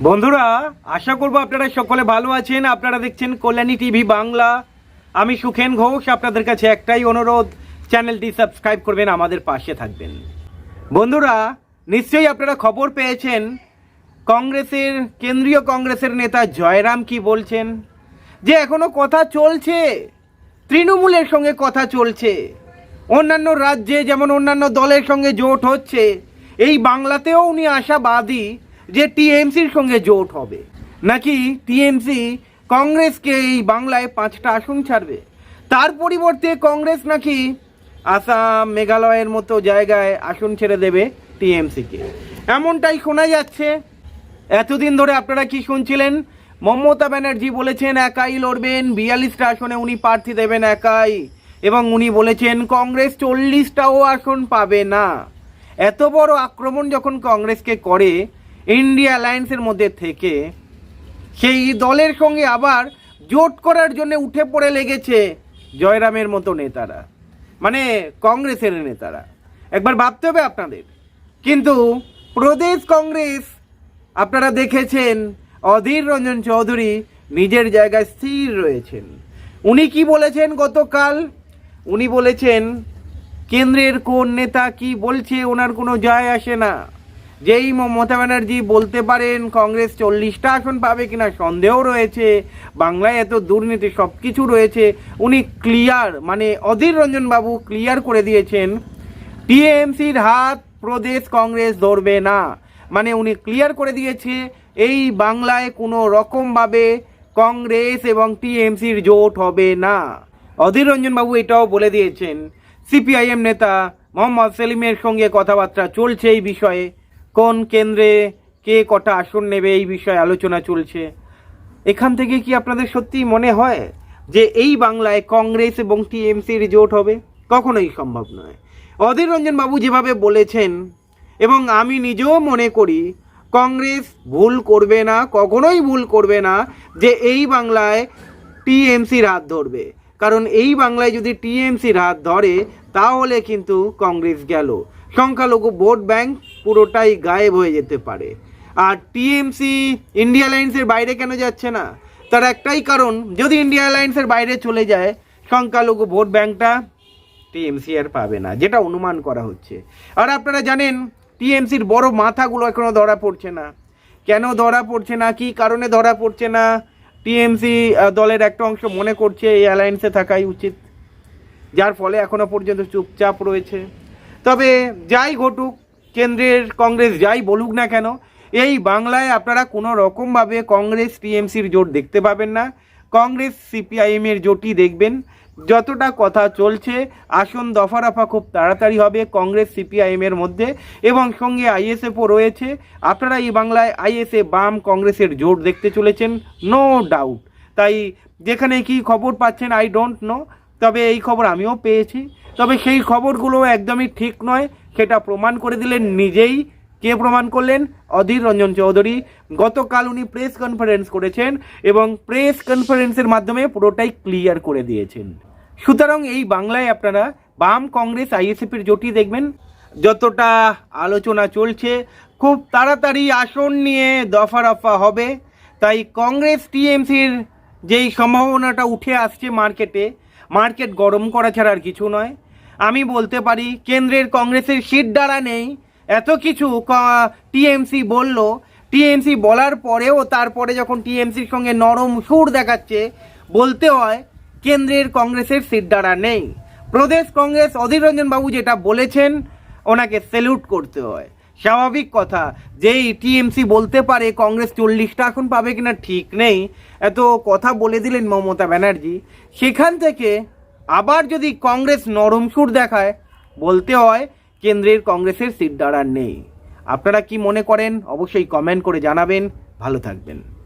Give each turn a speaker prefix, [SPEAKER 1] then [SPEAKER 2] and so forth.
[SPEAKER 1] বন্ধুরা, আশা করব আপনারা সকলে ভালো আছেন। আপনারা দেখছেন কল্যাণী টিভি বাংলা। আমি সুখেন ঘোষ, আপনাদের কাছে একটাই অনুরোধ, চ্যানেলটি সাবস্ক্রাইব করবেন, আমাদের পাশে থাকবেন। বন্ধুরা, নিশ্চয়ই আপনারা খবর পেয়েছেন, কংগ্রেসের, কেন্দ্রীয় কংগ্রেসের নেতা জয়রাম কি বলছেন? যে এখনও কথা চলছে, তৃণমূলের সঙ্গে কথা চলছে। অন্যান্য রাজ্যে যেমন অন্যান্য দলের সঙ্গে জোট হচ্ছে, এই বাংলাতেও উনি আশাবাদী যে টিএমসির সঙ্গে জোট হবে। নাকি টিএমসি কংগ্রেসকে এই বাংলায় পাঁচটা আসন ছাড়বে? তার পরিবর্তে কংগ্রেস নাকি আসাম মেঘালয়ের মতো জায়গায় আসন ছেড়ে দেবে টিএমসিকে? এমনটাই শোনা যাচ্ছে। এতদিন ধরে আপনারা কি শুনছিলেন? মমতা ব্যানার্জি বলেছেন, একাই লড়বেন। বিয়াল্লিশটা আসনে উনি প্রার্থী দেবেন একাই। এবং উনি বলেছেন, কংগ্রেস চল্লিশটাও আসন পাবে না। এত বড় আক্রমণ যখন কংগ্রেসকে করে ইন্ডিয়া অ্যালায়েন্সের মধ্যে থেকে সেই দলের সঙ্গে আবার জোট করার জন্য উঠে পড়ে লেগেছে জয়রামের মতো নেতারা মানে কংগ্রেসের নেতারা। একবার ভাবতে হবে আপনাদের। কিন্তু প্রদেশ কংগ্রেস, আপনারা দেখেছেন, অধীর রঞ্জন চৌধুরী নিজের জায়গায় স্থির রয়েছেন। উনি কি বলেছেন গতকাল? উনি বলেছেন, কেন্দ্রের কোন নেতা কি বলছে, ওনার কোনো যায় আসে না। যেই মমতা ব্যানার্জি বলতে পারেন, কংগ্রেস চল্লিশটা আসন পাবে কিনা সন্দেহ রয়েছে, বাংলায় এত দুর্নীতি সব কিছু রয়েছে, উনি ক্লিয়ার মানে অধীর রঞ্জন বাবু ক্লিয়ার করে দিয়েছেন, টিএমসির হাত প্রদেশ কংগ্রেস ধরবে না। মানে উনি ক্লিয়ার করে দিয়েছে, এই বাংলায় কোনো রকমভাবে কংগ্রেস এবং টিএমসির জোট হবে না। অধীর রঞ্জন বাবু এটাও বলে দিয়েছেন। সিপিআইএম নেতা মোহাম্মদ সেলিমের সঙ্গে কথাবার্তা চলছে এই বিষয়ে। কোন কেন্দ্রে কে কটা আসন নেবে এই বিষয়ে আলোচনা চলছে। এখান থেকে কি আপনাদের সত্যি মনে হয় যে এই বাংলায় কংগ্রেস এবং টিএমসির জোট হবে? কখনোই সম্ভব নয়। অধীর রঞ্জন বাবু যেভাবে বলেছেন, এবং আমি নিজেও মনে করি, কংগ্রেস ভুল করবে না, কখনোই ভুল করবে না, যে এই বাংলায় টিএমসির হাত ধরবে। কারণ এই বাংলায় যদি টিএমসির হাত ধরে, তাহলে কিন্তু কংগ্রেস গেল। সংখ্যালঘু ভোট ব্যাংক পুরোটাই গায়েব হয়ে যেতে পারে। আর টিএমসি, ইন্ডিয়া লাইন্সের বাইরে কেন যাচ্ছে না? তার একটাই কারণ, যদি ইন্ডিয়া অ্যালায়েন্সের বাইরে চলে যায়, সংখ্যালঘু ভোট ব্যাংকটা টিএমসি আর পাবে না, যেটা অনুমান করা হচ্ছে। আর আপনারা জানেন, টিএমসির বড় মাথাগুলো এখনও ধরা পড়ছে না। কেন ধরা পড়ছে না? কি কারণে ধরা পড়ছে না? টিএমসি দলের একটা অংশ মনে করছে এই অ্যালায়েন্সে থাকাই উচিত, যার ফলে এখনও পর্যন্ত চুপচাপ রয়েছে। তবে যাই ঘটুক, কেন্দ্রের কংগ্রেস যাই বলুক না কেন, এই বাংলায় আপনারা কোনো রকমভাবে কংগ্রেস টিএমসির জোট দেখতে পাবেন না। কংগ্রেস সিপিআইএমের জোটই দেখবেন। যতটা কথা চলছে, আসন দফা রফা খুব তাড়াতাড়ি হবে কংগ্রেস সিপিআইএমের মধ্যে এবং সঙ্গে আইএসএফও রয়েছে। আপনারা এই বাংলায় আইএসএ বাম কংগ্রেসের জোট দেখতে চলেছেন নো ডাউট তাই যেখানে কি খবর পাচ্ছেন আই ডোন্ট নো তবে এই খবর আমিও পেয়েছি। তবে সেই খবরগুলো একদমই ঠিক নয়, সেটা প্রমাণ করে দিলেন নিজেই। কে প্রমাণ করলেন? অধীর রঞ্জন চৌধুরী। গতকাল উনি প্রেস কনফারেন্স করেছেন এবং প্রেস কনফারেন্সের মাধ্যমে পুরোটাই ক্লিয়ার করে দিয়েছেন। সুতরাং এই বাংলায় আপনারা বাম কংগ্রেস আইএসএফের জোটই দেখবেন। যতটা আলোচনা চলছে, খুব তাড়াতাড়ি আসন নিয়ে দফা রফা হবে। তাই কংগ্রেস টিএমসির যেই সম্ভাবনাটা উঠে আসছে মার্কেটে মার্কেট গরম করা ছাড়া আর কিছু নয়। আমি বলতে পারি, কেন্দ্রের কংগ্রেসের সিট দ্বারা নেই। এত কিছু টিএমসি বলল। টিএমসি বলার পরেও তারপরে যখন টিএমসির সঙ্গে নরম সুর দেখাচ্ছে, বলতে হয়, কেন্দ্রের কংগ্রেসের সিট দ্বারা নেই। প্রদেশ কংগ্রেস অধীর বাবু যেটা বলেছেন, ওনাকে স্যালুট করতে হয়। স্বাভাবিক কথা। যেই টিএমসি বলতে পারে কংগ্রেস চল্লিশটা এখন পাবে কিনা ঠিক নেই। এত কথা বলে দিলেন মমতা ব্যানার্জি। সেখান থেকে আবার যদি কংগ্রেস নরম সুর দেখায়, বলতে হয় কেন্দ্রের কংগ্রেসের সিট দাঁড়ার নেই। আপনারা কি মনে করেন? অবশ্যই কমেন্ট করে জানাবেন। ভালো থাকবেন।